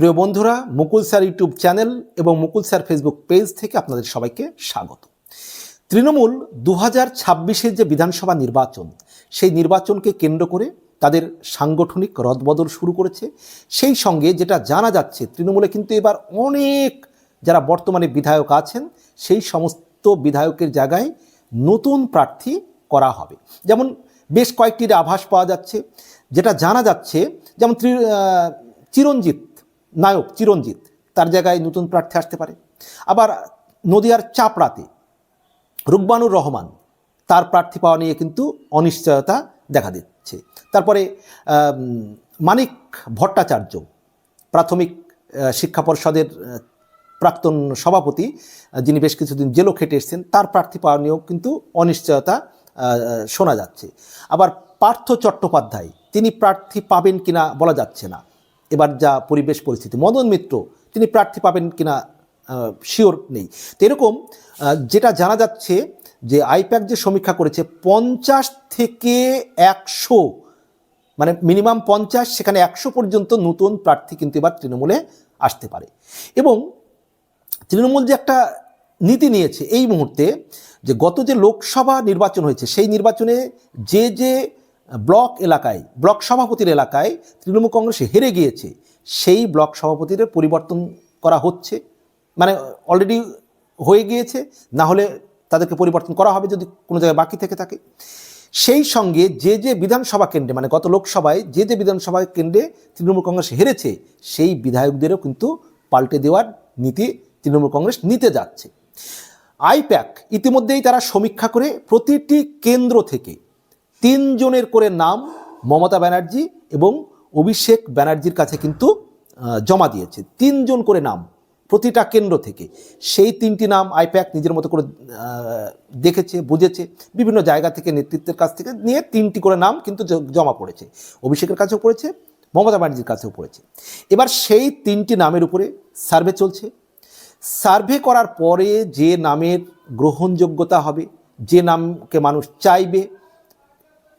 প্রিয় বন্ধুরা, মুকুল sir YouTube channel এবং মুকুল স্যার ফেসবুক পেজ থেকে আপনাদের সবাইকে স্বাগত। তৃণমূল দু হাজার ছাব্বিশের যে বিধানসভা নির্বাচন, সেই নির্বাচনকে কেন্দ্র করে তাদের সাংগঠনিক রদবদল শুরু করেছে। সেই সঙ্গে যেটা জানা যাচ্ছে, তৃণমূলে কিন্তু এবার অনেক যারা বর্তমানে বিধায়ক আছেন, সেই সমস্ত বিধায়কের জায়গায় নতুন প্রার্থী করা হবে। যেমন বেশ কয়েকটির আভাস পাওয়া যাচ্ছে। যেটা জানা যাচ্ছে, যেমন চিরঞ্জিত নায়ক চিরঞ্জিত, তার জায়গায় নতুন প্রার্থী আসতে পারে। আবার নদিয়ার চাপড়াতে রুকবানুর রহমান, তার প্রার্থী পাওয়া নিয়ে কিন্তু অনিশ্চয়তা দেখা দিচ্ছে। তারপরে মানিক ভট্টাচার্য, প্রাথমিক শিক্ষা পর্ষদের প্রাক্তন সভাপতি, যিনি বেশ কিছুদিন জেলও খেটে এসেছেন, তার প্রার্থী পাওয়া নিয়েও কিন্তু অনিশ্চয়তা শোনা যাচ্ছে। আবার পার্থ চট্টোপাধ্যায়, তিনি প্রার্থী পাবেন কিনা বলা যাচ্ছে না। এবার যা পরিবেশ পরিস্থিতি। মদন মিত্র, তিনি প্রার্থী পাবেন কিনা শিওর নেই। তো এরকম যেটা জানা যাচ্ছে যে আইপ্যাক যে সমীক্ষা করেছে, পঞ্চাশ থেকে একশো মানে মিনিমাম পঞ্চাশ, সেখানে একশো পর্যন্ত নতুন প্রার্থী কিন্তু এবার তৃণমূলে আসতে পারে। এবং তৃণমূল যে একটা নীতি নিয়েছে এই মুহূর্তে, যে গত যে লোকসভা নির্বাচন হয়েছে, সেই নির্বাচনে যে যে ব্লক এলাকায়, ব্লক সভাপতির এলাকায় তৃণমূল কংগ্রেস হেরে গিয়েছে। সেই ব্লক সভাপতিদের পরিবর্তন করা হচ্ছে। মানে অলরেডি হয়ে গিয়েছে। না হলে তাদেরকে পরিবর্তন করা হবে যদি কোনো জায়গায় বাকি থেকে থাকে। সেই সঙ্গে যে যে বিধানসভা কেন্দ্রে মানে গত লোকসভায় যে যে বিধানসভা কেন্দ্রে তৃণমূল কংগ্রেস হেরেছে, সেই বিধায়কদেরও কিন্তু পাল্টে দেওয়ার নীতি তৃণমূল কংগ্রেস নিতে যাচ্ছে। আইপ্যাক ইতিমধ্যেই তারা সমীক্ষা করে প্রতিটি কেন্দ্র থেকে তিনজনের করে নাম মমতা ব্যানার্জি এবং অভিষেক ব্যানার্জির কাছে কিন্তু জমা দিয়েছে। তিনজন করে নাম প্রতিটা কেন্দ্র থেকে। সেই তিনটি নাম আইপ্যাক নিজের মতো করে দেখেছে, বুঝেছে, বিভিন্ন জায়গা থেকে নেতৃত্বের কাছ থেকে নিয়ে তিনটি করে নাম কিন্তু জমা পড়েছে। অভিষেকের কাছেও পড়েছে, মমতা ব্যানার্জির কাছেও পড়েছে। এবার সেই তিনটি নামের উপরে সার্ভে চলছে। সার্ভে করার পরে যে নামের গ্রহণযোগ্যতা হবে, যে নামকে মানুষ চাইবে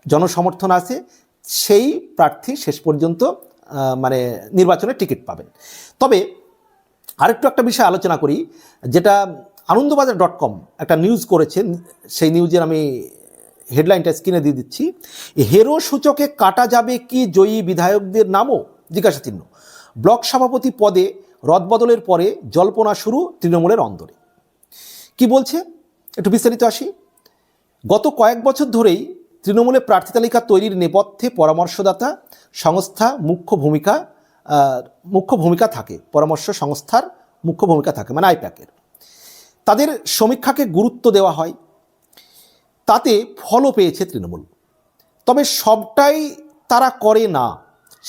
জনসমর্থন আছে, সেই প্রার্থী শেষ পর্যন্ত মানে নির্বাচনে টিকিট পাবেন। তবে আরেকটু একটা বিষয় আলোচনা করি, যেটা আনন্দবাজার ডট কম একটা নিউজ করেছেন সেই নিউজের আমি হেডলাইনটা স্ক্রিনে দিয়ে দিচ্ছি। হেরো সূচকে কাটা যাবে কি জয়ী বিধায়কদের নামও? জিজ্ঞাসা চিহ্ন। ব্লক সভাপতি পদে রদবদলের পরে জল্পনা শুরু তৃণমূলের অন্দরে। কি বলছে? একটু বিস্তারিত আসি। গত কয়েক বছর ধরেই তৃণমূলে প্রার্থী তালিকা তৈরির নেপথ্যে পরামর্শদাতা সংস্থা মুখ্য ভূমিকা মুখ্য ভূমিকা থাকে, পরামর্শ সংস্থার মুখ্য ভূমিকা থাকে মানে আইপ্যাকের। তাদের সমীক্ষাকে গুরুত্ব দেওয়া হয়, তাতে ফলও পেয়েছে তৃণমূল। তবে সবটাই তারা করে না।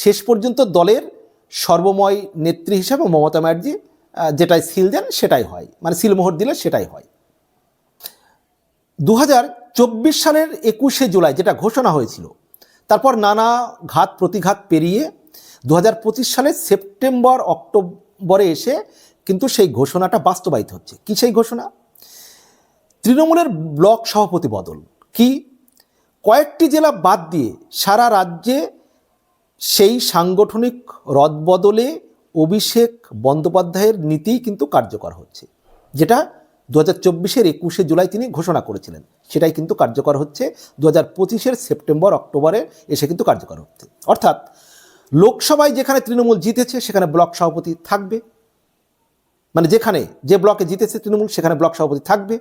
শেষ পর্যন্ত দলের সর্বময় নেত্রী হিসাবে মমতা ব্যানার্জি যেটাই সিল দেন সেটাই হয় মানে সিলমোহর দিলে সেটাই হয়। দু হাজার চব্বিশ সালের একুশে জুলাই যেটা ঘোষণা হয়েছিল, তারপর নানা ঘাত প্রতিঘাত পেরিয়ে দু পঁচিশ সালের সেপ্টেম্বর, অক্টোবরে এসে কিন্তু সেই ঘোষণাটা বাস্তবায়িত হচ্ছে। কি সেই ঘোষণা? তৃণমূলের ব্লক সভাপতি বদল। কি? কয়েকটি জেলা বাদ দিয়ে সারা রাজ্যে সেই সাংগঠনিক রদবদলে অভিষেক বন্দ্যোপাধ্যায়ের নীতিই কিন্তু কার্যকর হচ্ছে, যেটা দু হাজার চব্বিশের একুশে জুলাই তিনি ঘোষণা করেছিলেন। সেটাই কিন্তু কার্যকর হচ্ছে দু হাজার পঁচিশের সেপ্টেম্বর, অক্টোবরে এসে কিন্তু কার্যকর হচ্ছে। অর্থাৎ লোকসভায় যেখানে তৃণমূল জিতেছে, সেখানে ব্লক সভাপতি থাকবে। মানে যেখানে যে ব্লকে জিতেছে তৃণমূল, সেখানে ব্লক সভাপতি থাকবে।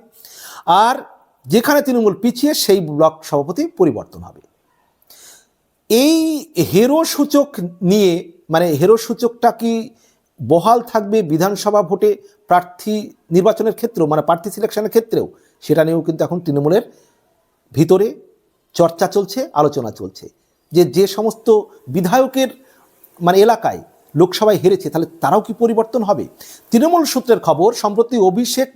আর যেখানে তৃণমূল পিছিয়ে, সেই ব্লক সভাপতি পরিবর্তন হবে। এই হেরো সূচক নিয়ে মানে হেরো সূচকটা কি বহাল থাকবে বিধানসভা ভোটে প্রার্থী নির্বাচনের ক্ষেত্রেও মানে প্রার্থী সিলেকশনের ক্ষেত্রেও। সেটা নিয়েও কিন্তু এখন তৃণমূলের ভিতরে চর্চা চলছে, আলোচনা চলছে। যে যে সমস্ত বিধায়কের মানে এলাকায় লোকসভায় হেরেছে, তাহলে তারাও কি পরিবর্তন হবে? তৃণমূল সূত্রের খবর, সম্প্রতি অভিষেক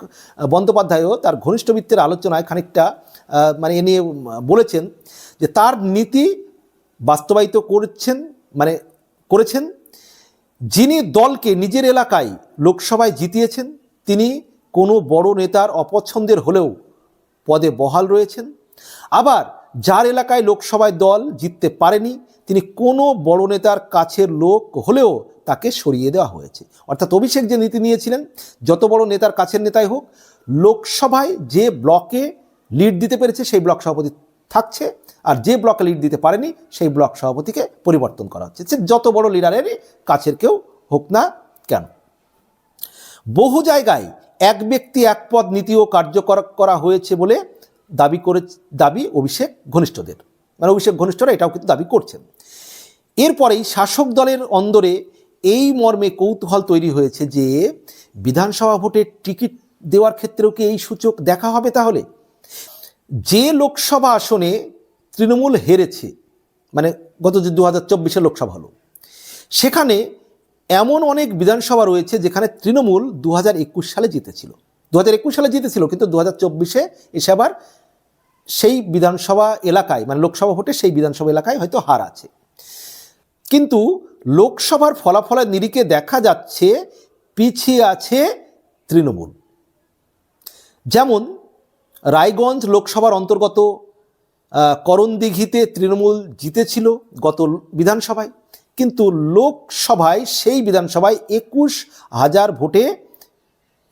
বন্দ্যোপাধ্যায়ও তার ঘনিষ্ঠ বৃত্তের আলোচনায় খানিকটা মানে এ নিয়ে বলেছেন যে, তার নীতি বাস্তবায়িত করছেন মানে করেছেন যিনি দলকে নিজের এলাকায় লোকসভায় জিতিয়েছেন, তিনি কোনো বড় নেতার অপছন্দের হলেও পদে বহাল রয়েছেন। আবার যার এলাকায় লোকসভায় দল জিততে পারেনি, তিনি কোনো বড় নেতার কাছের লোক হলেও তাকে সরিয়ে দেওয়া হয়েছে। অর্থাৎ অভিষেক যে নীতি নিয়েছিলেন, যত বড় নেতার কাছের নেতাই হোক, লোকসভায় যে ব্লকে লিড দিতে পেরেছে, সেই ব্লক সভাপতি থাকছে, আর যে ব্লকে লিড দিতে পারেনি, সেই ব্লক সভাপতিকে পরিবর্তন করা হচ্ছে। সে যত বড় লিডারেরই কাছের কেউ হোক না কেন। বহু জায়গায় এক ব্যক্তি এক পদ নীতিও কার্যকর করা হয়েছে বলে দাবি করে, দাবি অভিষেক ঘনিষ্ঠদের। মানে অভিষেক ঘনিষ্ঠরা এটাও কিন্তু দাবি করছেন। এরপরেই শাসক দলের অন্দরে এই মর্মে কৌতূহল তৈরি হয়েছে যে, বিধানসভা ভোটের টিকিট দেওয়ার ক্ষেত্রেও কি এই সূচক দেখা হবে তাহলে? যে লোকসভা আসনে তৃণমূল হেরেছে মানে গত যে দু হাজার চব্বিশের লোকসভা হলো, সেখানে এমন অনেক বিধানসভা রয়েছে যেখানে তৃণমূল দু হাজার একুশ সালে জিতেছিল। দু হাজার একুশ সালে জিতেছিল, কিন্তু দু হাজার চব্বিশে এসে আবার সেই বিধানসভা এলাকায় মানে লোকসভা ভোটে সেই বিধানসভা এলাকায় হয়তো হার আছে। কিন্তু লোকসভার ফলাফলের নিরিখে দেখা যাচ্ছে, পিছিয়ে আছে তৃণমূল। যেমন রায়গঞ্জ লোকসভার অন্তর্গত করণদিঘিতে তৃণমূল জিতেছিল গত বিধানসভায়। কিন্তু লোকসভায়, সেই বিধানসভায় একুশ হাজার ভোটে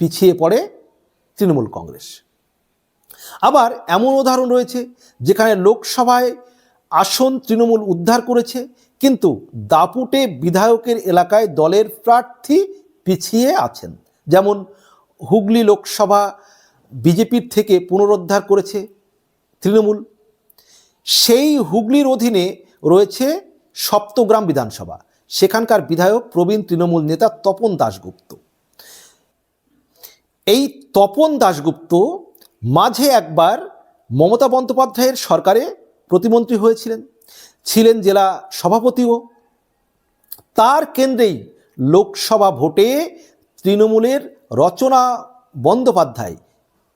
পিছিয়ে পড়ে তৃণমূল কংগ্রেস। আবার এমন উদাহরণ রয়েছে যেখানে লোকসভায় আসন তৃণমূল উদ্ধার করেছে, কিন্তু দাপুটে বিধায়কের এলাকায় দলের প্রার্থী পিছিয়ে আছেন। যেমন হুগলি লোকসভা বিজেপির থেকে পুনরুদ্ধার করেছে তৃণমূল। সেই হুগলির অধীনে রয়েছে সপ্তগ্রাম বিধানসভা। সেখানকার বিধায়ক প্রবীণ তৃণমূল নেতা তপন দাশগুপ্ত। এই তপন দাশগুপ্ত মাঝে একবার মমতা বন্দ্যোপাধ্যায়ের সরকারে প্রতিমন্ত্রী হয়েছিলেন। ছিলেন জেলা সভাপতিও। তার কেন্দ্রেই লোকসভা ভোটে তৃণমূলের রচনা বন্দ্যোপাধ্যায়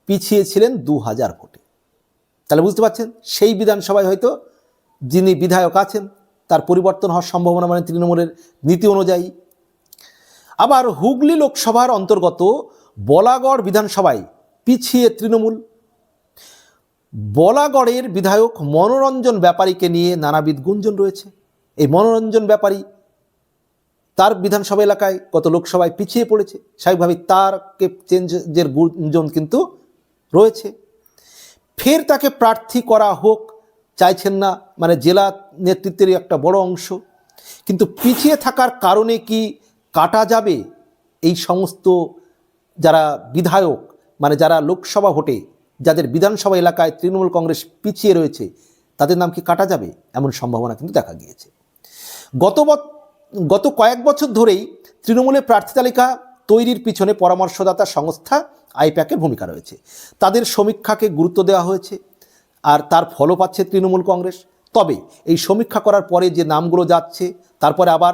পিছিয়ে ছিলেন দু হাজার ভোটে তাহলে বুঝতে পারছেন, সেই বিধানসভায় হয়তো যিনি বিধায়ক আছেন, তার পরিবর্তন হওয়ার সম্ভাবনা মানে তৃণমূলের নীতি অনুযায়ী। আবার হুগলি লোকসভার অন্তর্গত বলাগড় বিধানসভায় পিছিয়ে তৃণমূল। বলাগড়ের বিধায়ক মনোরঞ্জন ব্যাপারীকে নিয়ে নানাবিধ গুঞ্জন রয়েছে। এই মনোরঞ্জন ব্যাপারী তার বিধানসভা এলাকায় গত লোকসভায় পিছিয়ে পড়েছে। স্বাভাবিকভাবে তারকে চেঞ্জের গুঞ্জন কিন্তু রয়েছে। ফের তাকে প্রার্থী করা হোক, চাইছেন না মানে জেলা নেতৃত্বেরই একটা বড় অংশ। কিন্তু পিছিয়ে থাকার কারণে কি কাটা যাবে এই সমস্ত যারা বিধায়ক মানে যারা লোকসভা ভোটে, যাদের বিধানসভা এলাকায় তৃণমূল কংগ্রেস পিছিয়ে রয়েছে, তাদের নাম কি কাটা যাবে? এমন সম্ভাবনা কিন্তু দেখা গিয়েছে। গত গত কয়েক বছর ধরেই তৃণমূলের প্রার্থী তালিকা তৈরির পিছনে পরামর্শদাতা সংস্থা আইপ্যাকের ভূমিকা রয়েছে। তাদের সমীক্ষাকে গুরুত্ব দেওয়া হয়েছে আর তার ফলও পাচ্ছে তৃণমূল কংগ্রেস। তবে এই সমীক্ষা করার পরে যে নামগুলো যাচ্ছে, তারপরে আবার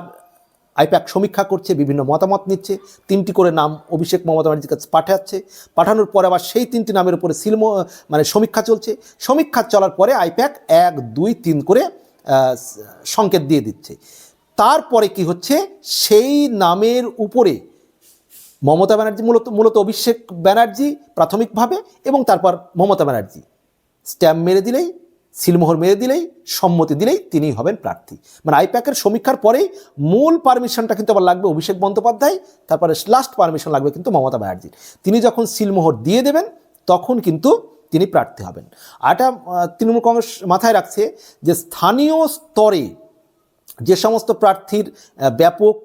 আইপ্যাক সমীক্ষা করছে, বিভিন্ন মতামত নিচ্ছে, তিনটি করে নাম অভিষেক মমতা ব্যানার্জির কাছে পাঠাচ্ছে। পাঠানোর পরে আবার সেই তিনটি নামের উপরে সিলম মানে সমীক্ষা চলছে। সমীক্ষা চলার পরে আইপ্যাক এক, দুই, তিন করে সংকেত দিয়ে দিচ্ছে। তারপরে কি হচ্ছে? সেই নামের উপরে মমতা ব্যানার্জি মূলত মূলত অভিষেক ব্যানার্জি প্রাথমিকভাবে এবং তারপর মমতা ব্যানার্জি। স্ট্যাম্প মেরে দিলেই, সিলমোহর মেরে দিলেই, সম্মতি দিলেই তিনিই হবেন প্রার্থী। মানে আইপ্যাকের সমীক্ষার পরেই মূল পারমিশনটা কিন্তু আবার লাগবে অভিষেক বন্দ্যোপাধ্যায়, তারপরে লাস্ট পারমিশন লাগবে কিন্তু মমতা ব্যানার্জির। তিনি যখন সিলমোহর দিয়ে দেবেন, তখন কিন্তু তিনি প্রার্থী হবেন। আর এটা তৃণমূল কংগ্রেস মাথায় রাখছে যে স্থানীয় স্তরে যে সমস্ত প্রার্থীর ব্যাপক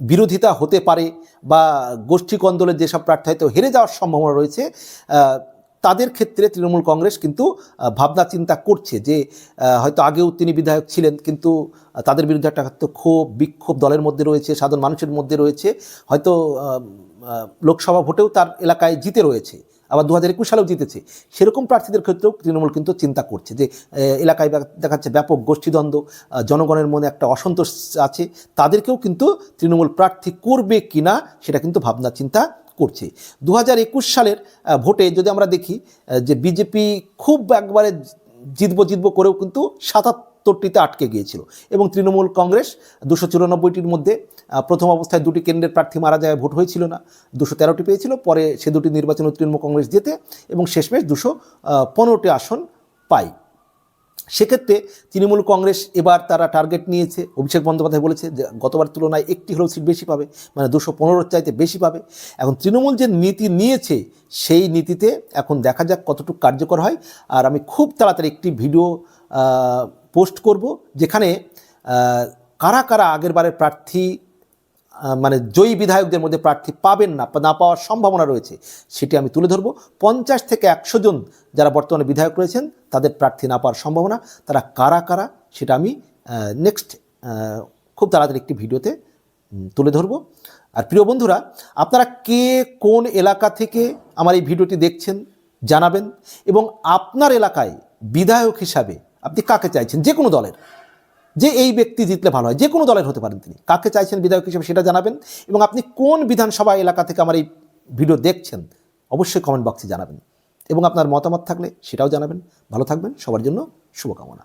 বিরোধিতা হতে পারে বা গোষ্ঠী কন্দলের যেসব প্রার্থী হয়তো হেরে যাওয়ার সম্ভাবনা রয়েছে তাদের ক্ষেত্রে তৃণমূল কংগ্রেস কিন্তু ভাবনা চিন্তা করছে যে হয়তো আগেও তিনি বিধায়ক ছিলেন কিন্তু তাদের বিরুদ্ধে একটা হয়তো ক্ষোভ, বিক্ষোভ দলের মধ্যে রয়েছে, সাধারণ মানুষের মধ্যে রয়েছে, হয়তো লোকসভা ভোটেও তার এলাকায় জিতে রয়েছে। আবার দু হাজার একুশ সালেও জিতেছে। সেরকম প্রার্থীদের ক্ষেত্রেও তৃণমূল কিন্তু চিন্তা করছে যে এলাকায় দেখা- যাচ্ছে ব্যাপক গোষ্ঠীদ্বন্দ্ব জনগণের মনে একটা অসন্তোষ আছে, তাদেরকেও কিন্তু তৃণমূল প্রার্থী করবে কিনা সেটা কিন্তু ভাবনা চিন্তা করছে। দু হাজার একুশ সালের ভোটে যদি আমরা দেখি যে বিজেপি খুব একবারে জিতবো জিতবো করেও কিন্তু সাতাত্তরটিতে আটকে গিয়েছিল। এবং তৃণমূল কংগ্রেস দুশো চুরানব্বইটির মধ্যে প্রথম অবস্থায় দুটি কেন্দ্রের প্রার্থী মারা যায়, ভোট হয়েছিল না। দুশো তেরোটি পেয়েছিল, পরে সে দুটি নির্বাচনে তৃণমূল কংগ্রেস জেতে এবং শেষমেশ দুশো পনেরোটি আসন পায়। সেক্ষেত্রে তৃণমূল কংগ্রেস এবার তারা টার্গেট নিয়েছে। অভিষেক বন্দ্যোপাধ্যায় বলেছে যে, গতবার তুলনায় একটি হলেও সিট বেশি পাবে মানে দুশো পনেরোর চাইতে বেশি পাবে। এখন তৃণমূল যে নীতি নিয়েছে, সেই নীতিতে এখন দেখা যাক কতটুকু কার্যকর হয়। আর আমি খুব তাড়াতাড়ি একটি ভিডিও পোস্ট করব, যেখানে কারা কারা আগের বারের প্রার্থী মানে জয়ী বিধায়কদের মধ্যে প্রার্থী পাবেন না না পাওয়ার সম্ভাবনা রয়েছে, সেটি আমি তুলে ধরবো। পঞ্চাশ থেকে একশো জন যারা বর্তমানে বিধায়ক রয়েছেন, তাদের প্রার্থী না পাওয়ার সম্ভাবনা, তারা কারা কারা, সেটা আমি নেক্সট খুব তাড়াতাড়ি একটি ভিডিওতে তুলে ধরবো। আর প্রিয় বন্ধুরা, আপনারা কে কোন এলাকা থেকে আমার এই ভিডিওটি দেখছেন, জানাবেন, এবং আপনার এলাকায় বিধায়ক হিসাবে আপনি কাকে চাইছেন? যে কোনো দলের। যে এই ব্যক্তি জিতলে ভালো হয়, যে কোনো দলের হতে পারেন তিনি। কাকে চাইছেন বিধায়ক হিসেবে সেটা জানাবেন এবং আপনি কোন বিধানসভা এলাকা থেকে আমার এই ভিডিও দেখছেন, অবশ্যই কমেন্ট বক্সে জানাবেন। এবং আপনার মতামত থাকলে সেটাও জানাবেন। ভালো থাকবেন, সবার জন্য শুভকামনা।